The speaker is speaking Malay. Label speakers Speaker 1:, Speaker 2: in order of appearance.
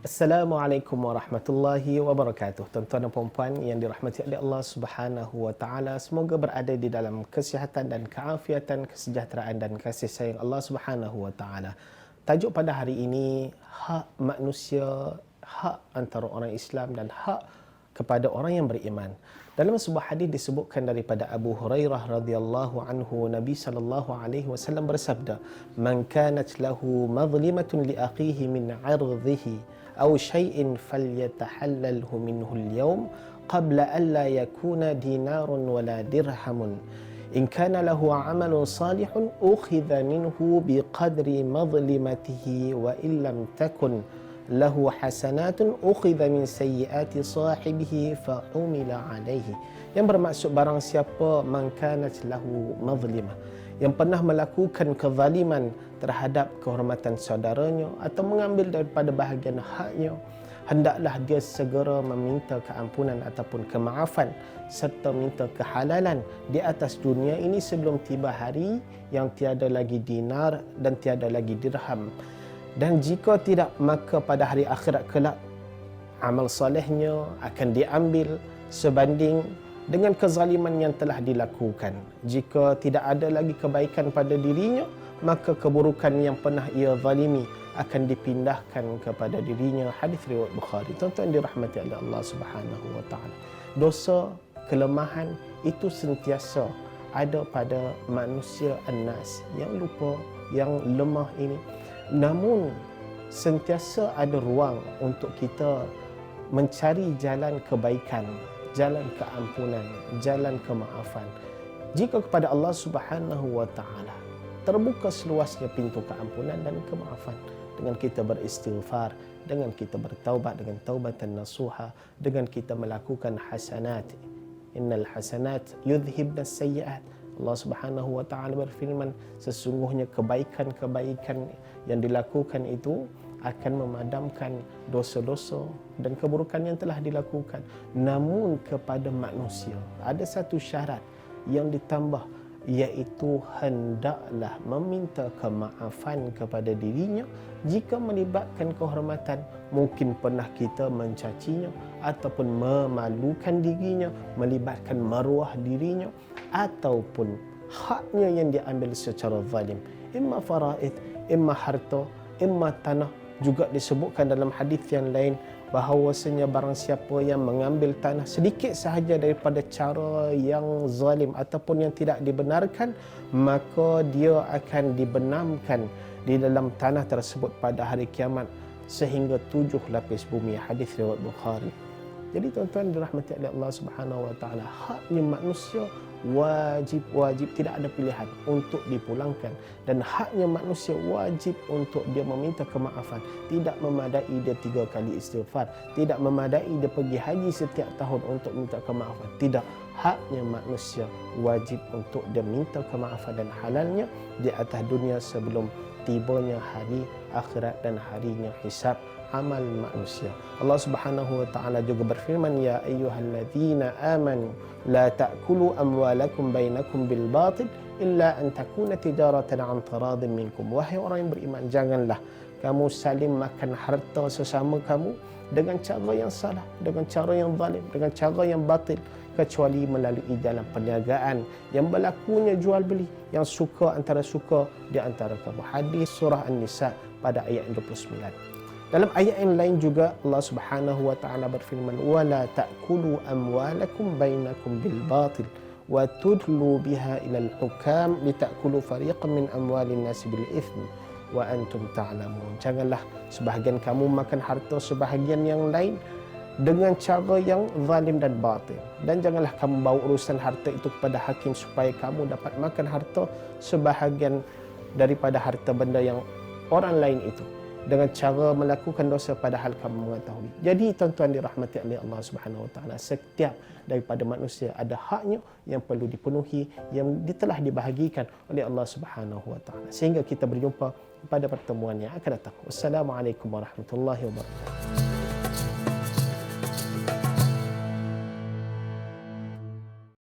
Speaker 1: Assalamualaikum warahmatullahi wabarakatuh. Tuan-tuan dan puan-puan yang dirahmati oleh Allah Subhanahu wa taala, semoga berada di dalam kesihatan dan keafiatan, kesejahteraan dan kasih sayang Allah Subhanahu wa taala. Tajuk pada hari ini hak manusia, hak antara orang Islam dan hak kepada orang yang beriman. Dalam sebuah hadis disebutkan daripada Abu Hurairah radhiyallahu anhu Nabi sallallahu alaihi wasallam bersabda, "Man kanat lahu madhlimatun li akhihi min 'irdhihi" أو شيء فليتحلله منه اليوم قبل ألا يكون دينار ولا درهم إن كان له عمل صالح أخذ منه بقدر مظلمته وإن لم تكن lahu hasanatun ukhidha min sayyiati sahibihi fa umila alayhi yang bermaksud barang siapa mangkanat lahu mazlima yang pernah melakukan kezaliman terhadap kehormatan saudaranya atau mengambil daripada bahagian haknya hendaklah dia segera meminta keampunan ataupun kemaafan serta minta kehalalan di atas dunia ini sebelum tiba hari yang tiada lagi dinar dan tiada lagi dirham dan jika tidak maka pada hari akhirat kelak amal solehnya akan diambil sebanding dengan kezaliman yang telah dilakukan. Jika tidak ada lagi kebaikan pada dirinya, maka keburukan yang pernah ia zalimi akan dipindahkan kepada dirinya. Hadis riwayat Bukhari. Tuan-tuan dirahmati oleh Allah Subhanahu wa taala. Dosa, kelemahan itu sentiasa ada pada manusia anas yang lupa, yang lemah ini. Namun sentiasa ada ruang untuk kita mencari jalan kebaikan jalan keampunan, jalan kemaafan. Jika kepada Allah Subhanahu wa taala terbuka seluasnya pintu keampunan dan kemaafan dengan kita beristighfar, dengan kita bertaubat dengan taubatan nasuha, dengan kita melakukan hasanat. Innal hasanat yudhhibna sayyi'at. Allah Subhanahu wa taala berfirman, sesungguhnya kebaikan-kebaikan yang dilakukan itu akan memadamkan dosa-dosa dan keburukan yang telah dilakukan. Namun kepada manusia ada satu syarat yang ditambah iaitu hendaklah meminta kemaafan kepada dirinya jika melibatkan kehormatan. Mungkin pernah kita mencacinya ataupun memalukan dirinya melibatkan maruah dirinya ataupun haknya yang diambil secara zalim. Imma faraid imma harta imma tanah juga disebutkan dalam hadis yang lain bahawasanya barang siapa yang mengambil tanah sedikit sahaja daripada cara yang zalim ataupun yang tidak dibenarkan maka dia akan dibenamkan di dalam tanah tersebut pada hari kiamat sehingga tujuh lapis bumi. Hadis riwayat Bukhari. Jadi tuan-tuan dirahmati oleh Allah Subhanahu wa taala haknya manusia wajib wajib tidak ada pilihan untuk dipulangkan. Dan haknya manusia wajib untuk dia meminta kemaafan. Tidak memadai dia tiga kali istighfar. Tidak memadai dia pergi haji setiap tahun untuk minta kemaafan. Tidak. Haknya manusia wajib untuk dia minta kemaafan. Dan halalnya di atas dunia sebelum tibanya hari akhirat dan harinya hisab amal manusia. Allah Subhanahu wa taala juga berfirman ya ayyuhalladzina amanu la ta'kulu amwalakum bainakum bil batil illa an takuna tijaratan an taradin minkum. Wahai orang yang beriman janganlah kamu saling makan harta sesama kamu dengan cara yang salah, dengan cara yang zalim, dengan cara yang batil kecuali melalui jalan perniagaan yang berlakunya jual beli yang suka antara suka di antara kamu. Hadis surah An-Nisa pada ayat 29. Dalam ayat yang lain juga Allah Subhanahu wa taala berfirman wala ta'kulu amwalakum bainakum bil batil wa tudlu biha ila al hukam litakulu fariqan min amwalin nas bil ithmi wa antum ta'lamun. Janganlah sebahagian kamu makan harta sebahagian yang lain dengan cara yang zalim dan batil. Dan janganlah kamu bawa urusan harta itu kepada hakim supaya kamu dapat makan harta sebahagian daripada harta benda yang orang lain itu dengan cara melakukan dosa padahal kamu mengetahui. Jadi tuan-tuan dirahmati oleh Allah Subhanahu Wa Taala, setiap daripada manusia ada haknya yang perlu dipenuhi yang telah dibahagikan oleh Allah Subhanahu Wa Taala. Sehingga kita berjumpa pada pertemuan yang akan datang. Wassalamualaikum warahmatullahi wabarakatuh.